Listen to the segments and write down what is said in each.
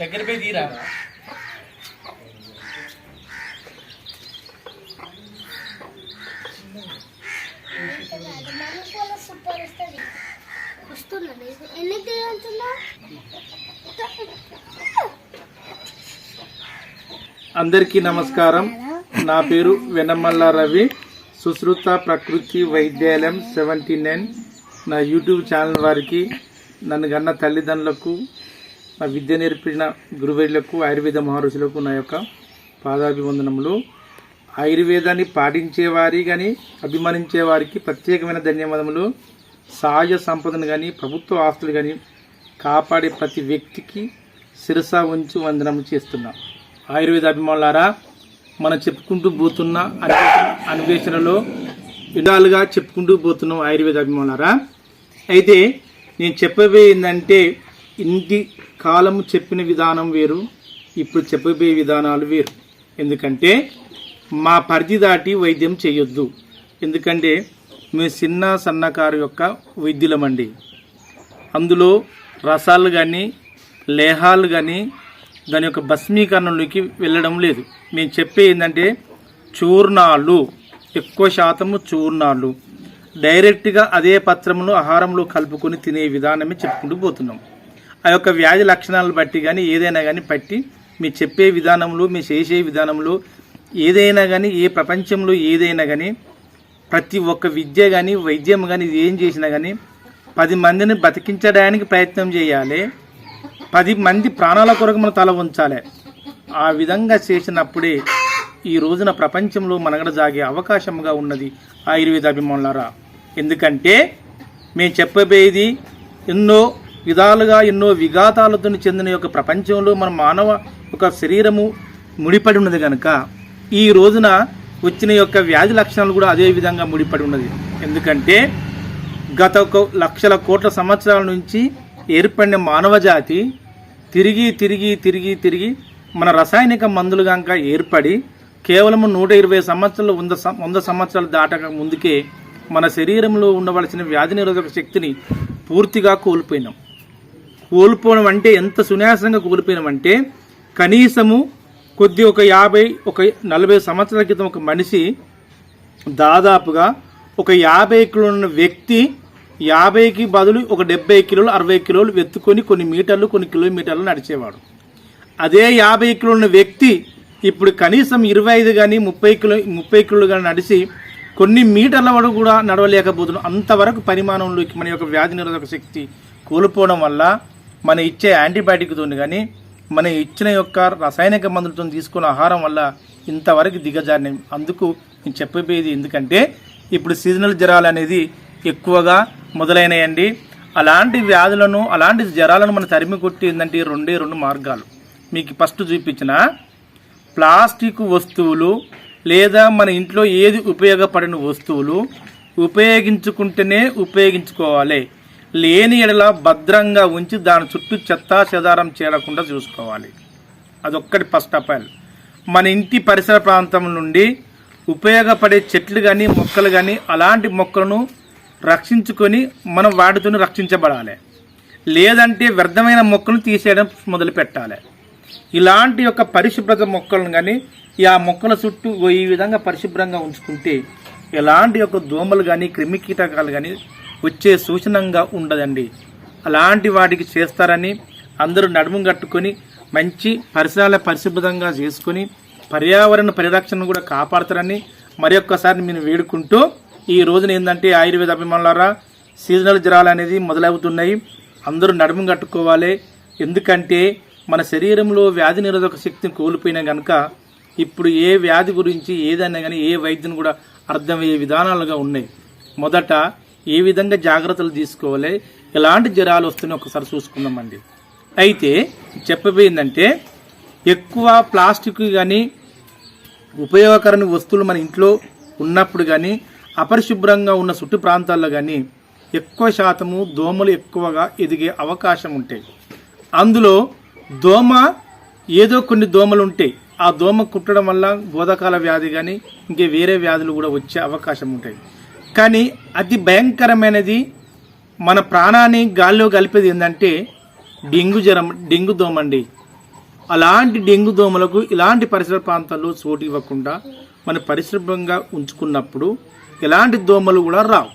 దగ్గర పోయి తీరా? ఎన్ని అందరికీ నమస్కారం. నా పేరు వెనమల్ల Ravi. Sushruta Prakruti Vaidyalayam seventy nine. నా యూట్యూబ్ ఛానల్ వారికి నన్ను కన్న తల్లిదండ్రులకు నా విద్య నేర్పిన గురువేళ్ళకు ఆయుర్వేద మహర్షులకు నా యొక్క పాదాభివందనములు. ఆయుర్వేదాన్ని పాటించేవారి కానీ అభిమానించే వారికి ప్రత్యేకమైన ధన్యవాదములు. సహజ సంపదను కానీ ప్రభుత్వ ఆస్తులు కానీ కాపాడే ప్రతి వ్యక్తికి శిరస ఉంచి వందనము చేస్తున్నాం. ఆయుర్వేద అభిమానులారా మనం చెప్పుకుంటూ పోతున్న అన్వేషణలో విధాలుగా చెప్పుకుంటూ పోతున్నాం ఆయుర్వేద అభిమానులారా. అయితే నేను చెప్పబోయే ఏంటంటే ఇంటి కాలము చెప్పిన విధానం వేరు ఇప్పుడు చెప్పబోయే విధానాలు వేరు. ఎందుకంటే మా పరిధి దాటి వైద్యం చేయొద్దు. ఎందుకంటే మేము చిన్న సన్నకారు యొక్క వైద్యులమండి. అందులో రసాలు కానీ లేహాలు కానీ దాని యొక్క భస్మీకరణలోకి వెళ్ళడం లేదు. మేము చెప్పే ఏంటంటే చూర్ణాలు ఎక్కువ శాతము చూర్ణాలు. డైరెక్ట్గా అదే పత్రమును ఆహారంలో కలుపుకొని తినే విధానమే చెప్పుకుంటూ పోతున్నాం. ఆ యొక్క వ్యాధి లక్షణాలను బట్టి కానీ ఏదైనా కానీ పట్టి మీ చెప్పే విధానంలో మీ చేసే విధానంలో ఏదైనా కానీ ఏ ప్రపంచంలో ఏదైనా కానీ ప్రతి ఒక్క విద్య కానీ వైద్యం కానీ ఏం చేసినా కానీ పది మందిని బతికించడానికి ప్రయత్నం చేయాలి. పది మంది ప్రాణాల కొరకు మనం తల ఉంచాలి ఆ విధంగా చేసినప్పుడే ఈ రోజున ప్రపంచంలో మనగడ జాగే అవకాశంగా ఉన్నది. ఆయుర్వేద అభిమానులారా. ఎందుకంటే మేము చెప్పబోయేది ఎన్నో విధాలుగా ఎన్నో విఘాతాలతో చెందిన యొక్క ప్రపంచంలో మన మానవ ఒక శరీరము ముడిపడి ఉన్నది కనుక ఈ రోజున వచ్చిన యొక్క వ్యాధి లక్షణాలు కూడా అదే విధంగా ముడిపడి ఉన్నది. ఎందుకంటే గత ఒక లక్షల కోట్ల సంవత్సరాల నుంచి ఏర్పడిన మానవ జాతి తిరిగి తిరిగి తిరిగి తిరిగి మన రసాయనిక మందులు కనుక ఏర్పడి కేవలం నూట ఇరవై సంవత్సరాలు వంద వంద సంవత్సరాలు దాటక ముందుకే మన శరీరంలో ఉండవలసిన వ్యాధి నిరోధక శక్తిని పూర్తిగా కోల్పోయినాం. కోల్పోవడం అంటే ఎంత సునాయాసంగా కోల్పోయినామంటే కనీసము కొద్ది ఒక యాభై ఒక నలభై సంవత్సరాల క్రితం ఒక మనిషి దాదాపుగా ఒక యాభై కిలోలు ఉన్న వ్యక్తి యాభైకి బదులు ఒక డెబ్బై కిలోలు అరవై కిలోలు వెత్తుకొని కొన్ని మీటర్లు కొన్ని కిలోమీటర్లు నడిచేవాడు. అదే యాభై కిలోల ఉన్న వ్యక్తి ఇప్పుడు కనీసం ఇరవై ఐదు కానీ ముప్పై కిలో ముప్పై కిలోలు కానీ నడిచి కొన్ని మీటర్ల వరకు కూడా నడవలేకపోతున్నాం. అంతవరకు పరిమాణంలోకి మన యొక్క వ్యాధి నిరోధక శక్తి కోల్పోవడం వల్ల మన ఇచ్చే యాంటీబయాటిక్తో కానీ మన ఇచ్చిన యొక్క రసాయనిక మందులతో తీసుకున్న ఆహారం వల్ల ఇంతవరకు దిగజారినాయి అందుకు నేను చెప్పబోయేది ఎందుకంటే ఇప్పుడు సీజనల్ జ్వరాలు అనేది ఎక్కువగా మొదలైనాయండి. అలాంటి వ్యాధులను అలాంటి జ్వరాలను మనం తరిమి కొట్టి ఏంటంటే రెండే రెండు మార్గాలు. మీకు ఫస్ట్ చూపించిన ప్లాస్టిక్ వస్తువులు లేదా మన ఇంట్లో ఏది ఉపయోగపడిన వస్తువులు ఉపయోగించుకుంటేనే ఉపయోగించుకోవాలి. లేని ఎడల భద్రంగా ఉంచి దాని చుట్టూ చెత్తా చెదారం చేరకుండా చూసుకోవాలి. అదొక్కటి ఫస్ట్ ఆఫ్ ఆల్. మన ఇంటి పరిసర ప్రాంతం నుండి ఉపయోగపడే చెట్లు కానీ మొక్కలు కానీ అలాంటి మొక్కలను రక్షించుకొని మనం వాటితో రక్షించబడాలి. లేదంటే వ్యర్థమైన మొక్కలను తీసేయడం మొదలు పెట్టాలి ఇలాంటి యొక్క పరిశుభ్రత మొక్కలను కానీ ఈ ఆ మొక్కల చుట్టూ ఈ విధంగా పరిశుభ్రంగా ఉంచుకుంటే ఎలాంటి యొక్క దోమలు కానీ క్రిమి కీటకాలు కానీ వచ్చే సూచనంగా ఉండదండి. అలాంటి వాటికి చేస్తారని అందరూ నడుము కట్టుకొని మంచి పరిసరాల పరిశుభ్రంగా చేసుకొని పర్యావరణ పరిరక్షణను కూడా కాపాడతారని మరి ఒక్కసారి నేను వేడుకుంటూ ఈ రోజున ఏంటంటే ఆయుర్వేద అభిమానులారా సీజనల్ జ్వరాలు అనేది మొదలవుతున్నాయి. అందరూ నడుము కట్టుకోవాలి. ఎందుకంటే మన శరీరంలో వ్యాధి నిరోధక శక్తిని కోల్పోయినా కనుక ఇప్పుడు ఏ వ్యాధి గురించి ఏదైనా కానీ ఏ వైద్యం కూడా అర్థమయ్యే విధానాలుగా ఉన్నాయి. మొదట ఏ విధంగా జాగ్రత్తలు తీసుకోవాలి ఎలాంటి జ్వరాలు వస్తున్నాయి ఒకసారి చూసుకుందామండి. అయితే చెప్పబోయిందంటే ఎక్కువ ప్లాస్టిక్ కానీ ఉపయోగకరమైన వస్తువులు మన ఇంట్లో ఉన్నప్పుడు కానీ అపరిశుభ్రంగా ఉన్న చుట్టు ప్రాంతాల్లో కానీ ఎక్కువ శాతము దోమలు ఎక్కువగా ఎదిగే అవకాశం ఉంటాయి. అందులో దోమ ఏదో కొన్ని దోమలు ఉంటాయి ఆ దోమ కుట్టడం వల్ల బోధకాల వ్యాధి కానీ ఇంకే వేరే వ్యాధులు కూడా వచ్చే అవకాశం ఉంటాయి. కానీ అతి భయంకరమైనది మన ప్రాణాన్ని గాల్లో కలిపేది ఏంటంటే డెంగు జ్వరం డెంగు దోమ అండి అలాంటి డెంగు దోమలకు ఇలాంటి పరిసర ప్రాంతాల్లో చోటు ఇవ్వకుండా మన పరిశుభ్రంగా ఉంచుకున్నప్పుడు ఎలాంటి దోమలు కూడా రావు.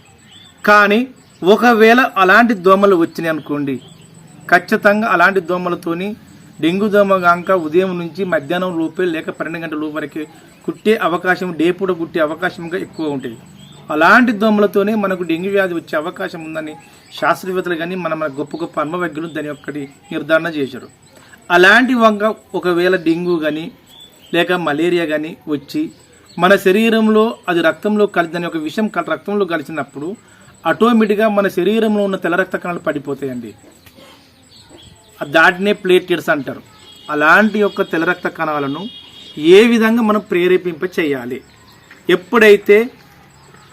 కానీ ఒకవేళ అలాంటి దోమలు వచ్చినాయి అనుకోండి ఖచ్చితంగా అలాంటి దోమలతోని డెంగ్యూ దోమ కాక ఉదయం నుంచి మధ్యాహ్నం లోపే లేక పన్నెండు గంటల లోపు వరకు కుట్టే అవకాశం డే పూట కుట్టే అవకాశంగా ఎక్కువ ఉంటుంది. అలాంటి దోమలతోనే మనకు డెంగ్యూ వ్యాధి వచ్చే అవకాశం ఉందని శాస్త్రవేత్తలు కానీ మన మన గొప్ప గొప్ప అనుభవజ్ఞులు దాని ఒక్కటి నిర్ధారణ చేశారు. అలాంటి వంక ఒకవేళ డెంగ్యూ కానీ లేక మలేరియా కానీ వచ్చి మన శరీరంలో అది రక్తంలో కలి దాని యొక్క విషయం రక్తంలో కలిసినప్పుడు ఆటోమేటిక్గా మన శరీరంలో ఉన్న తెల్ల రక్త కణాలు పడిపోతాయండి. దాటినే ప్లేటెట్స్ అంటారు. అలాంటి యొక్క తెల్ల రక్త కణాలను ఏ విధంగా మనం ప్రేరేపింప చేయాలి? ఎప్పుడైతే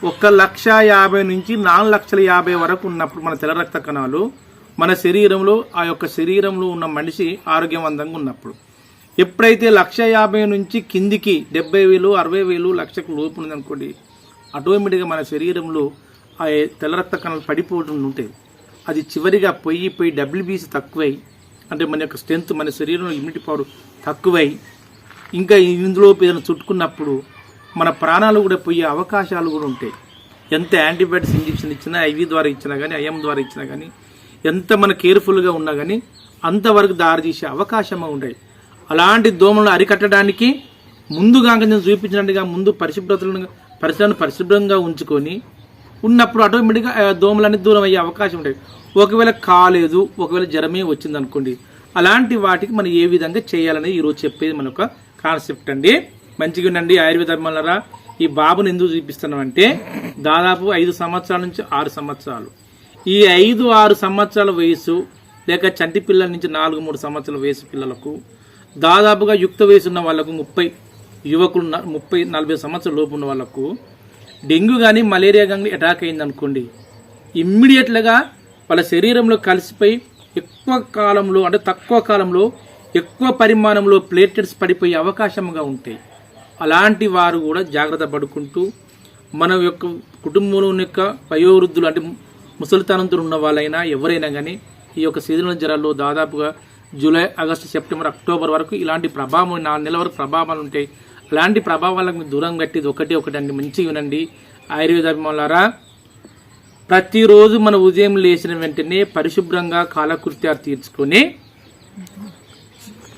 ఒక లక్ష యాభై నుంచి నాలుగు లక్షల యాభై వరకు ఉన్నప్పుడు మన తెల్ల రక్త కణాలు మన శరీరంలో ఆ యొక్క శరీరంలో ఉన్న మనిషి ఆరోగ్యవంతంగా ఉన్నప్పుడు. ఎప్పుడైతే లక్ష యాభై నుంచి కిందికి డెబ్బై వేలు అరవై వేలు లక్షకు లోపు ఉందనుకోండి ఆటోమేటిక్గా మన శరీరంలో ఆ తెల్ల రక్త కణాలు పడిపోవడం అది చివరిగా పొయ్యి పోయి డబ్ల్యూబీసీ తక్కువై అంటే మన యొక్క స్ట్రెంత్ మన శరీరంలో ఇమ్యూనిటీ పవర్ తక్కువై ఇంకా ఇందులో ఏదైనా చుట్టుకున్నప్పుడు మన ప్రాణాలు కూడా పోయే అవకాశాలు కూడా ఉంటాయి. ఎంత యాంటీబయాటిక్స్ ఇంజెక్షన్ ఇచ్చినా ఐవి ద్వారా ఇచ్చినా కానీ ఐఎం ద్వారా ఇచ్చినా కానీ ఎంత మన కేర్ఫుల్గా ఉన్నా కానీ అంతవరకు దారి తీసే అవకాశం ఉంటాయి అలాంటి దోమలను అరికట్టడానికి ముందుగా నేను చూపించినట్టుగా ముందు పరిశుభ్రతలను పరిసరాలను పరిశుభ్రంగా ఉంచుకొని ఉన్నప్పుడు ఆటోమేటిక్గా దోమలన్నీ దూరం అయ్యే అవకాశం ఉంటాయి ఒకవేళ కాలేదు ఒకవేళ జ్వరమే వచ్చింది అనుకోండి అలాంటి వాటికి మనం ఏ విధంగా చేయాలని ఈరోజు చెప్పేది మన ఒక కాన్సెప్ట్ అండి. మంచిగా ఉండండి ఆయుర్వేద ఈ బాబుని ఎందుకు చూపిస్తున్నామంటే దాదాపు ఐదు సంవత్సరాల నుంచి ఆరు సంవత్సరాలు. ఈ ఐదు ఆరు సంవత్సరాల వయసు లేక చంటి పిల్లల నుంచి నాలుగు మూడు సంవత్సరాల వయసు పిల్లలకు దాదాపుగా యుక్త వయసు ఉన్న వాళ్ళకు ముప్పై యువకులు ముప్పై నలభై సంవత్సరాల లోపు ఉన్న వాళ్ళకు డెంగ్యూ కానీ మలేరియా కానీ అటాక్ అయింది అనుకోండి ఇమ్మీడియట్లుగా వాళ్ళ శరీరంలో కలిసిపోయి ఎక్కువ కాలంలో అంటే తక్కువ కాలంలో ఎక్కువ పరిమాణంలో ప్లేటెట్స్ పడిపోయే అవకాశంగా ఉంటాయి. అలాంటి వారు కూడా జాగ్రత్త పడుకుంటూ మన యొక్క కుటుంబంలో యొక్క వయోవృద్ధులు అంటే ముసలితనంతో ఉన్న వాళ్ళైనా ఎవరైనా కానీ ఈ యొక్క సీజనల్ జ్వరాల్లో దాదాపుగా జూలై ఆగస్టు సెప్టెంబర్ అక్టోబర్ వరకు ఇలాంటి ప్రభావం నాలుగు నెలల వరకు ప్రభావాలు ఉంటాయి ఇలాంటి ప్రభావాలకు మీరు దూరం కట్టేది ఒకటి ఒకటి అండి మంచిగా వినండి. ఆయుర్వేద అభిమానులారా ప్రతిరోజు మన ఉదయం లేచిన వెంటనే పరిశుభ్రంగా కాలకృత్యాలు తీర్చుకొని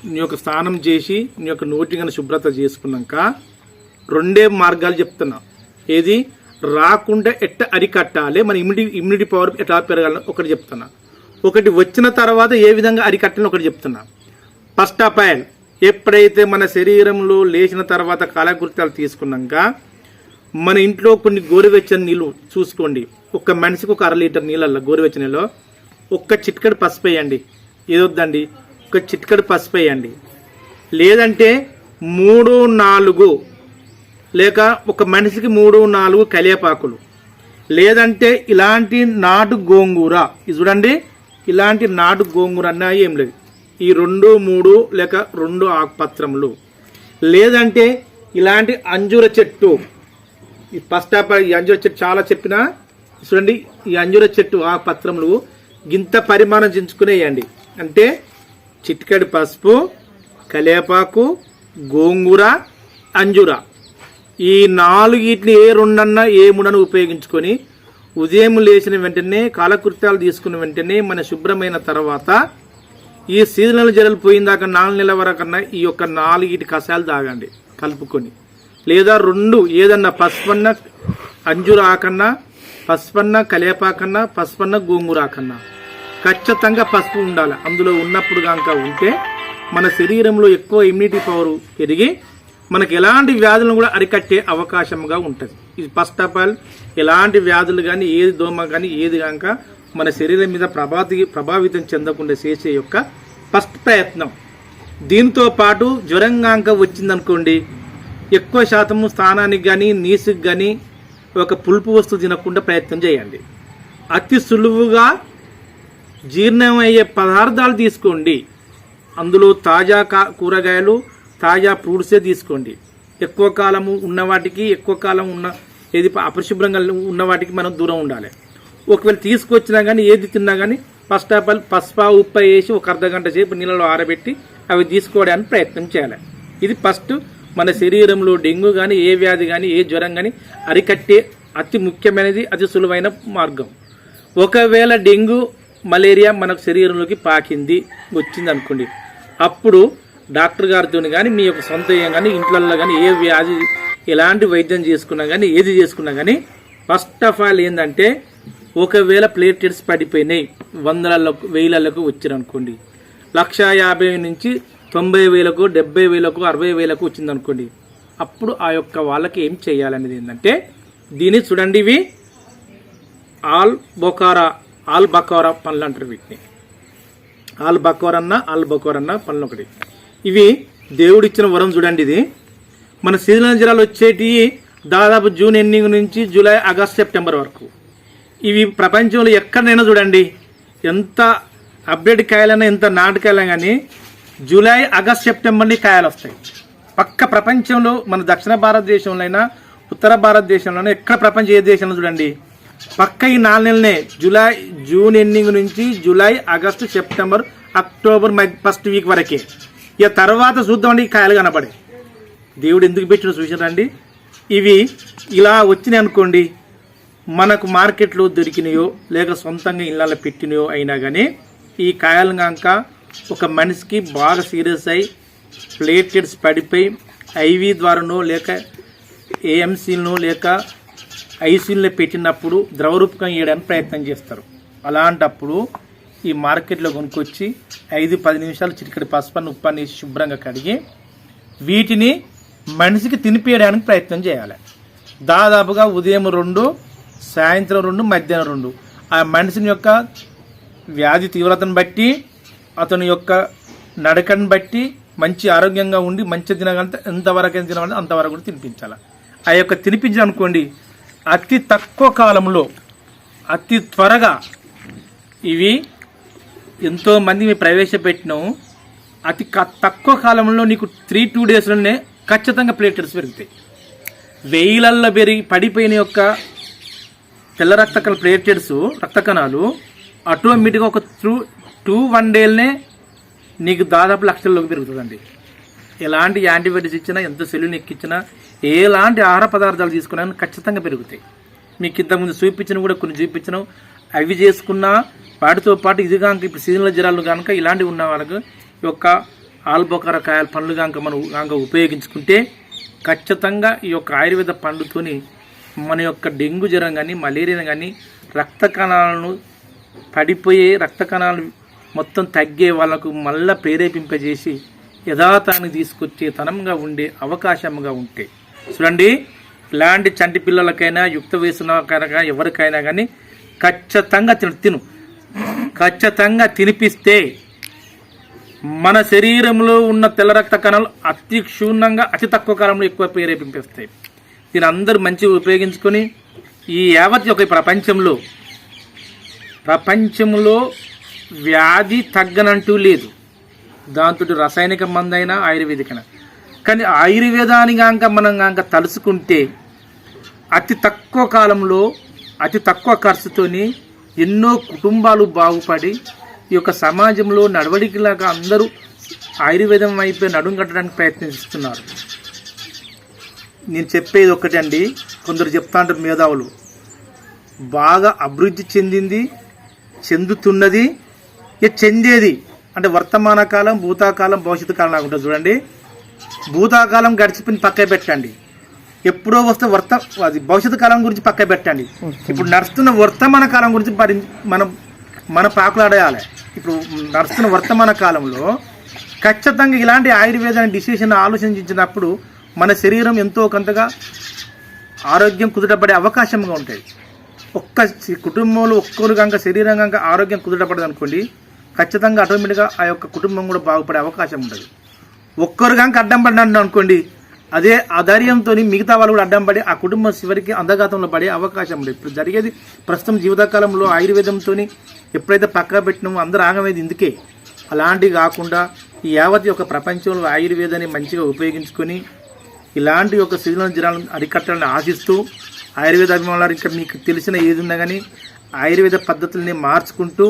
నీ యొక్క స్నానం చేసి నీ యొక్క నోటి కన్నా శుభ్రత చేసుకున్నాక రెండే మార్గాలు చెప్తున్నా. ఏది? రాకుండా ఎట్ట అరికట్టాలి మన ఇమ్యూనిటీ ఇమ్యూనిటీ పవర్ ఎట్లా పెరగాలని ఒకటి చెప్తున్నా. ఒకటి వచ్చిన తర్వాత ఏ విధంగా అరికట్టాలని ఒకటి చెప్తున్నా. ఫస్ట్ ఆఫ్ ఆల్ ఎప్పుడైతే మన శరీరంలో లేచిన తర్వాత కాలకృత్యాలు తీసుకున్నాక మన ఇంట్లో కొన్ని గోరువెచ్చని నీళ్ళు చూసుకోండి. ఒక్క మనిషికి ఒక అర లీటర్ నీళ్ళల్లో గోరువెచ్చని నీళ్ళు ఒక్క చిట్కడి పసుపు వేయండి. ఏదొద్దండి? ఒక చిట్కడి పసుపు వేయండి. లేదంటే మూడు నాలుగు లేక ఒక మనిషికి మూడు నాలుగు కలియపాకులు లేదంటే ఇలాంటి నాటు గోంగూర. ఇది చూడండి ఇలాంటి నాటు గోంగూర అన్నా ఏం లేదు. ఈ రెండు మూడు లేక రెండు ఆకుపత్రములు. లేదంటే ఇలాంటి అంజూర చెట్టు. ఈ ఫస్ట్ ఆఫ్ ఈ అంజూర చెట్టు చాలా చెప్పినా? చూడండి ఈ అంజూర చెట్టు ఆకుపత్రములు గింత పరిమాణం చించుకునేయండి. అంటే చిటికెడు పసుపు కలేపాకు గోంగూర అంజూర. ఈ నాలుగిటిని ఏ రెండన్నా ఏ మూడన్నా ఉపయోగించుకొని ఉదయం లేచిన వెంటనే కాలకృత్యాలు తీసుకున్న వెంటనే మన శుభ్రమైన తర్వాత ఈ సీజనల్ జ్వరాలు పోయిందాక నాలుగు నెలల వరకన్నా ఈ యొక్క నాలుగిటి కషాయాలు తాగండి కలుపుకొని. లేదా రెండు ఏదన్నా పసుపన్న అంజురు ఆకన్నా పసుపన్న కలేపాకన్నా పసుపన్న గోంగూర ఆకన్నా. ఖచ్చితంగా పసుపు ఉండాలి. అందులో ఉన్నప్పుడు కనుక ఉంటే మన శరీరంలో ఎక్కువ ఇమ్యూనిటీ పవర్ పెరిగి మనకు ఎలాంటి వ్యాధులను కూడా అరికట్టే అవకాశంగా ఉంటుంది. ఇది ఫస్ట్ ఆఫ్ ఆల్ ఎలాంటి వ్యాధులు కానీ ఏది దోమ కానీ ఏది కనుక మన శరీరం మీద ప్రభాతి ప్రభావితం చెందకుండా చేసే యొక్క ఫస్ట్ ప్రయత్నం. దీంతో పాటు జ్వరంగాంక వచ్చిందనుకోండి ఎక్కువ శాతము స్థానానికి కానీ నీసుకు కానీ ఒక పులుపు వస్తువు తినకుండా ప్రయత్నం చేయండి. అతి సులువుగా జీర్ణమయ్యే పదార్థాలు తీసుకోండి. అందులో తాజా కా కూరగాయలు తాజా ఫ్రూట్సే తీసుకోండి. ఎక్కువ కాలము ఉన్న వాటికి ఎక్కువ కాలం ఉన్న ఏది అపరిశుభ్రంగా ఉన్న వాటికి మనం దూరం ఉండాలి. ఒకవేళ తీసుకొచ్చినా కానీ ఏది తిన్నా కానీ ఫస్ట్ ఆఫ్ ఆల్ పసుప ఉప్పు వేసి ఒక అర్ధ గంట సేపు నీళ్ళలో ఆరబెట్టి అవి తీసుకోవడానికి ప్రయత్నం చేయాలి. ఇది ఫస్ట్ మన శరీరంలో డెంగ్యూ కానీ ఏ వ్యాధి కానీ ఏ జ్వరం కానీ అరికట్టే అతి ముఖ్యమైనది అతి సులువైన మార్గం. ఒకవేళ డెంగ్యూ మలేరియా మనకు శరీరంలోకి పాకింది వచ్చింది అనుకోండి అప్పుడు డాక్టర్ గారితో కానీ మీ యొక్క సొంత కానీ ఇంట్లల్లో కానీ ఏ వ్యాధి ఎలాంటి వైద్యం చేసుకున్నా కానీ ఏది చేసుకున్నా కానీ ఫస్ట్ ఆఫ్ ఆల్ ఏంటంటే ఒకవేళ ప్లేటెట్స్ పడిపోయినాయి వందలకు వేలలకు వచ్చిరనుకోండి లక్ష యాభై నుంచి తొంభై వేలకు డెబ్బై వేలకు అరవై వేలకు వచ్చిందనుకోండి. అప్పుడు ఆ యొక్క వాళ్ళకి ఏం చేయాలనేది ఏంటంటే దీన్ని చూడండి ఇవి. ఆల్ బొకారా ఆల్ బకోరా పనులు అంటారు వీటిని. ఆల్ బకోరన్న ఆల్ బకోరన్న అన్న పనులు ఒకటి. ఇవి దేవుడిచ్చిన వరం చూడండి ఇది. మన శ్రీలంజరాలు వచ్చేటి దాదాపు జూన్ ఎండింగ్ నుంచి జూలై ఆగస్ట్ సెప్టెంబర్ వరకు. ఇవి ప్రపంచంలో ఎక్కడైనా చూడండి ఎంత అప్డేట్ కాయాలన్నా ఎంత నాటుకాయలైనా కానీ జూలై ఆగస్ట్ సెప్టెంబర్ని కాయలు వస్తాయి. పక్క ప్రపంచంలో మన దక్షిణ భారతదేశంలో అయినా ఉత్తర భారతదేశంలోనే ఎక్కడ ప్రపంచం ఏ దేశంలో చూడండి పక్క ఈ నాలుగు నెలలనే జూలై జూన్ ఎండింగ్ నుంచి July August September October first week వరకే. ఇక తర్వాత చూద్దామండి కాయలు కనపడే. దేవుడు ఎందుకు పెట్టిన చూసారండి ఇవి ఇలా వచ్చినాయి అనుకోండి మనకు మార్కెట్లో దొరికినాయో లేక సొంతంగా ఇళ్ళలో పెట్టినయో అయినా కానీ ఈ కాయలు కాక ఒక మనిషికి బాగా సీరియస్ అయి ప్లేటెడ్స్ పడిపోయి ఐవి ద్వారానో లేక ఏఎంసీలను లేక ఐసీలో పెట్టినప్పుడు ద్రవరూపకం చేయడానికి ప్రయత్నం చేస్తారు. అలాంటప్పుడు ఈ మార్కెట్లో కొనుక్కొచ్చి ఐదు పది నిమిషాలు చిటికడి పసుపని ఉప్పని శుభ్రంగా కడిగి వీటిని మనిషికి తినిపించడానికి ప్రయత్నం చేయాలి. దాదాపుగా ఉదయం రెండు సాయంత్రం రెండు మధ్యాహ్నం రెండు. ఆ మనిషిని యొక్క వ్యాధి తీవ్రతను బట్టి అతని యొక్క నడకను బట్టి మంచి ఆరోగ్యంగా ఉండి మంచి తినగలంత ఎంతవరకు తినగలిగితే అంతవరకు కూడా తినిపించాలి. ఆ యొక్క తినిపించాలనుకోండి అతి తక్కువ కాలంలో అతి త్వరగా ఇవి ఎంతోమంది మేము ప్రవేశపెట్టినాము. అతి తక్కువ కాలంలో నీకు త్రీ టూ డేస్లోనే ఖచ్చితంగా ప్లేటెట్స్ పెరుగుతాయి. వెయ్యిలల్లో పెరిగి పడిపోయిన యొక్క తెల్ల రక్త కణ ప్లేటెట్స్ రక్త కణాలు ఆటోమేటిక్గా ఒక త్రూ టూ వన్ డేలనే నీకు దాదాపు లక్షల్లోకి పెరుగుతుందండి. ఎలాంటి యాంటీబయాటిక్స్ ఇచ్చినా ఎంత సెల్యూని ఎక్కిచ్చినా ఎలాంటి ఆహార పదార్థాలు తీసుకున్నా ఖచ్చితంగా పెరుగుతాయి. మీకు ఇంతకుముందు చూపించిన కూడా కొన్ని చూపించను. అవి చేసుకున్నా వాటితో పాటు ఇది కనుక ఇప్పుడు సీజనల్ జ్వరాలు కనుక ఇలాంటివి ఉన్న వాళ్ళకు ఈ యొక్క ఆల్బొకర కాయల పండ్లు కనుక మనం కనుక ఉపయోగించుకుంటే ఖచ్చితంగా ఈ యొక్క ఆయుర్వేద పండుతోని మన యొక్క డెంగ్యూ జ్వరం కానీ మలేరియా కానీ రక్త కణాలను పడిపోయే రక్త కణాలు మొత్తం తగ్గే వాళ్ళకు మళ్ళా ప్రేరేపింపజేసి యథాతాన్ని తీసుకొచ్చే తనంగా ఉండే అవకాశంగా ఉంటే. చూడండి ఇలాంటి చంటి పిల్లలకైనా యుక్త వయసులకైనా ఎవరికైనా కానీ ఖచ్చితంగా తిను తిను. ఖచ్చితంగా తినిపిస్తే మన శరీరంలో ఉన్న తెల్ల రక్త కణాలు అతి క్షుణ్ణంగా అతి తక్కువ కాలంలో ఎక్కువ ప్రేరేపింపేస్తాయి దీని అందరూ మంచిగా ఉపయోగించుకొని ఈ యావత్ యొక్క ప్రపంచంలో ప్రపంచంలో వ్యాధి తగ్గనంటూ లేదు. దాంతో రసాయనిక మందైనా ఆయుర్వేదికైనా. కానీ ఆయుర్వేదాన్ని కాక మనం కాక తలుసుకుంటే అతి తక్కువ కాలంలో అతి తక్కువ ఖర్చుతోని ఎన్నో కుటుంబాలు బాగుపడి ఈ యొక్క సమాజంలో నడవడికలాగా అందరూ ఆయుర్వేదం వైపు నడుం కట్టడానికి ప్రయత్నిస్తున్నారు. నేను చెప్పేది ఒకటండి అండి కొందరు చెప్తా ఉంటారు మేధావులు. బాగా అభివృద్ధి చెందింది చెందుతున్నది ఇక చెందేది అంటే వర్తమాన కాలం భూతాకాలం భవిష్యత్తు కాలం లాగా ఉంటుంది చూడండి. భూతాకాలం గడిచిపోయిన పక్క పెట్టండి. ఎప్పుడో వస్తే వర్త అది భవిష్యత్తు కాలం గురించి పక్క పెట్టండి. ఇప్పుడు నడుస్తున్న వర్తమాన కాలం గురించి మరి మనం మన పాకులాడేయాలి ఇప్పుడు నడుస్తున్న వర్తమాన కాలంలో ఖచ్చితంగా ఇలాంటి ఆయుర్వేదాన్ని డిసిషన్ ఆలోచించినప్పుడు మన శరీరం ఎంతో కొంతగా ఆరోగ్యం కుదుటపడే అవకాశంగా ఉంటుంది ఒక్క కుటుంబంలో ఒక్కరు కనుక శరీరం కనుక ఆరోగ్యం కుదుటపడదు అనుకోండి ఖచ్చితంగా ఆటోమేటిక్గా ఆ యొక్క కుటుంబం కూడా బాగుపడే అవకాశం ఉంటుంది ఒక్కరు కనుక అడ్డం పడినాడు అనుకోండి అదే ఆ ధైర్యంతో మిగతా వాళ్ళు కూడా అడ్డం పడి ఆ కుటుంబం చివరికి అంధఘాతంలో పడే అవకాశం ఉండదు. ఇప్పుడు జరిగేది ప్రస్తుతం జీవితకాలంలో ఆయుర్వేదంతో ఎప్పుడైతే పక్కన పెట్టినామో అందరూ ఆగమేది ఇందుకే. అలాంటివి కాకుండా ఈ యావత్ యొక్క ప్రపంచంలో ఆయుర్వేదాన్ని మంచిగా ఉపయోగించుకొని ఇలాంటి యొక్క సీజనల్ జ్వరాలను అరికట్టాలని ఆశిస్తూ ఆయుర్వేద అభిమానులు ఇంకా మీకు తెలిసిన ఏది ఉన్నా కానీ ఆయుర్వేద పద్ధతుల్ని మార్చుకుంటూ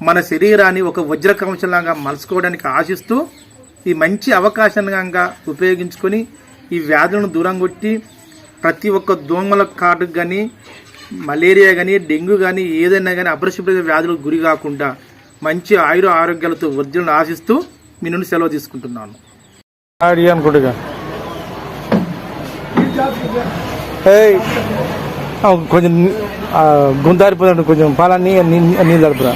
మన శరీరాన్ని ఒక వజ్రకంశలాగా మలుచుకోవడానికి ఆశిస్తూ ఈ మంచి అవకాశంగా ఉపయోగించుకొని ఈ వ్యాధులను దూరం కొట్టి ప్రతి ఒక్క దోమల కాటుకు కానీ మలేరియా కానీ డెంగ్యూ కానీ ఏదైనా కానీ అపరిశుభ్రత వ్యాధులకు గురి కాకుండా మంచి ఆయుర ఆరోగ్యాలతో వృద్ధులను ఆశిస్తూ మీ నుండి సెలవు తీసుకుంటున్నాను. అనుకుంటుగా కొంచెం గుంతారిపోతాడు కొంచెం పాలన్నీ నీళ్ళు తడుపురా